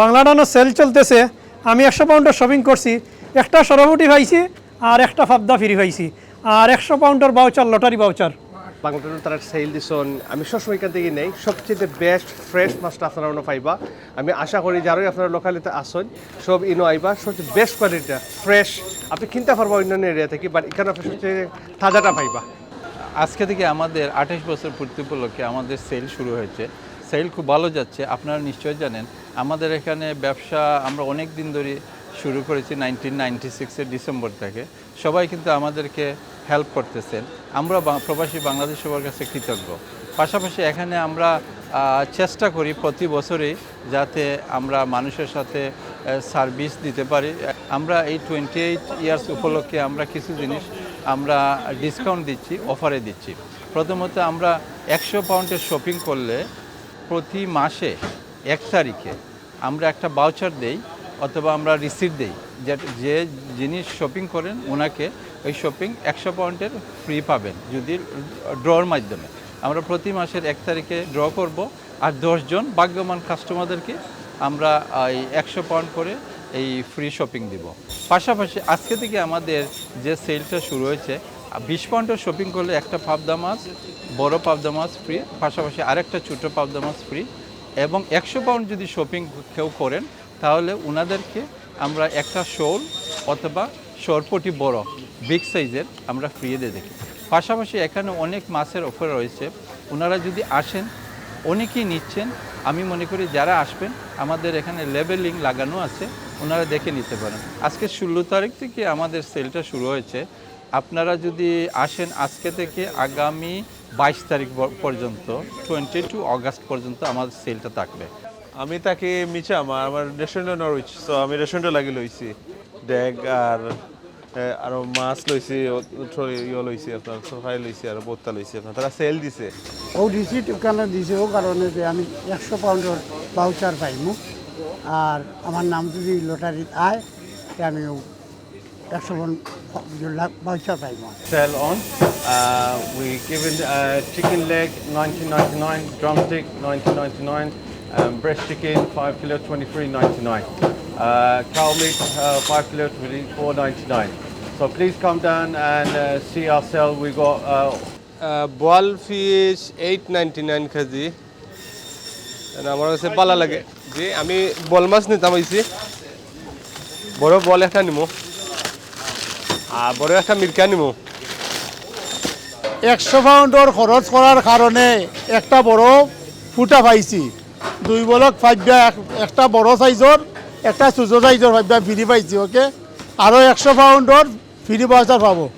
বাংলাডানো sell চলতেছে। আমি একশো পাউন্ডের শপিং করছি। একটা সরবটি পাইছি আর একটা ফাবদা ফ্রি পাইছি। আর একশো পাউন্ডের বাউচার লটারি বাউচার বাংলাদেশ তারা সেল দিছন আমি সবসময় এখান থেকে নেই। সবচেয়ে বেস্ট ফ্রেশ মাছটা আপনারা অন্য পাইবা। আমি আশা করি যারাই আপনারা লোকালিতে আসুন সব ইনো আইবা। সবচেয়ে বেস্ট কোয়ালিটিটা ফ্রেশ আপনি কিনতে পারবা অন্যান্য এরিয়া থেকে বাট এখানে আপনি সবচেয়ে তাজাটা পাইবা। আজকে থেকে আমাদের আঠাশ বছর পূর্তি উপলক্ষে আমাদের সেল শুরু হয়েছে। সেল খুব ভালো যাচ্ছে, আপনারা নিশ্চয়ই জানেন। আমাদের এখানে ব্যবসা আমরা অনেক দিন ধরে শুরু করেছি নাইনটিন নাইনটি সিক্সের ডিসেম্বর থেকে। সবাই কিন্তু আমাদেরকে হেল্প করতেছেন আমরা প্রবাসী বাংলাদেশ সবার কাছে কৃতজ্ঞ। পাশাপাশি এখানে আমরা চেষ্টা করি প্রতি বছরই যাতে আমরা মানুষের সাথে সার্ভিস দিতে পারি। আমরা এই টোয়েন্টি এইট ইয়ার্স উপলক্ষে আমরা কিছু জিনিস আমরা ডিসকাউন্ট দিচ্ছি অফারে দিচ্ছি। প্রথমত আমরা একশো পাউন্ডের শপিং করলে প্রতি মাসে এক তারিখে আমরা একটা বাউচার দেই অথবা আমরা রিসিপ্ট দেই। যে যে জিনিস শপিং করেন, ওনাকে ওই শপিং একশো পাউন্ডের ফ্রি পাবেন যদি ড্রর মাধ্যমে। আমরা প্রতি মাসের এক তারিখে ড্র করব আর দশজন ভাগ্যমান কাস্টমারদেরকে আমরা এই একশো পাউন্ড করে এই ফ্রি শপিং দিব। পাশাপাশি আজকে থেকে আমাদের যে সেলটা শুরু হয়েছে বিশ পাউন্ডের শপিং করলে একটা পাবদা মাছ, বড় পাবদা মাছ ফ্রি পাশাপাশি আরেকটা ছোটো পাবদা মাছ ফ্রি এবং একশো পাউন্ড যদি শপিং কেউ করেন, তাহলে ওনাদেরকে আমরা একটা শোল অথবা সরপটি বড় বিগ সাইজের আমরা ফ্রি দিয়ে দেখি। পাশাপাশি এখানে অনেক মাছের অফার রয়েছে। ওনারা যদি আসেন, অনেকেই নিচ্ছেন। আমি মনে করি যারা আসবেন, আমাদের এখানে লেবেলিং লাগানো আছে ওনারা দেখে নিতে পারেন। আজকে ষোলো তারিখ থেকে আমাদের সেলটা শুরু হয়েছে। আপনারা যদি আসেন আজকে থেকে আগামী বাইশ তারিখ পর্যন্ত টোয়েন্টি টু অগাস্ট পর্যন্ত আমাদের সেলটা থাকবে। আমি তাকে মিছা আমার আমার রেস্টুরেন্টে নরউইচ সো আমি রেস্টুরেন্টে লাগি লইছি। ডেগ আর আরও মাছ লইছি ইয়ে লইছি আপনার সফাই লইছি আর বোত্তা লইছি আপনার। তারা সেল দিছে। ও রিসিট ওখানে দিছে ও কারণে যে আমি একশো পাউন্ডের বাউচার পাইমু। আর আমার নাম যদি লটারিত আয় তে আমি ও একশো পাউন্ড বাউচার পাইমু sell on. Uh, we given uh, chicken leg 1999, drumstick 1999, um, breast chicken 5 kilo 23.99, uh, cow meat uh, 5 kilo 24.99. So please come down and uh, see our sell. We got uh, ball fish eight ninety nine আমার কাছে পালা লাগে যে আমি বল মাছ নিতাম বড় বল একটা নিমো আর বড় একটা মির্কা নিমো। একশো পাউন্ডর খরচ করার কারণে একটা বড় ফুটা পাইছি। দুই বলক ফাইভা একটা বড় সাইজর একটা সুজো সাইজর ফাইভা ফ্রি পাইছি ওকে আরও একশো পাউন্ডর ফ্রি বাউচার পাবো।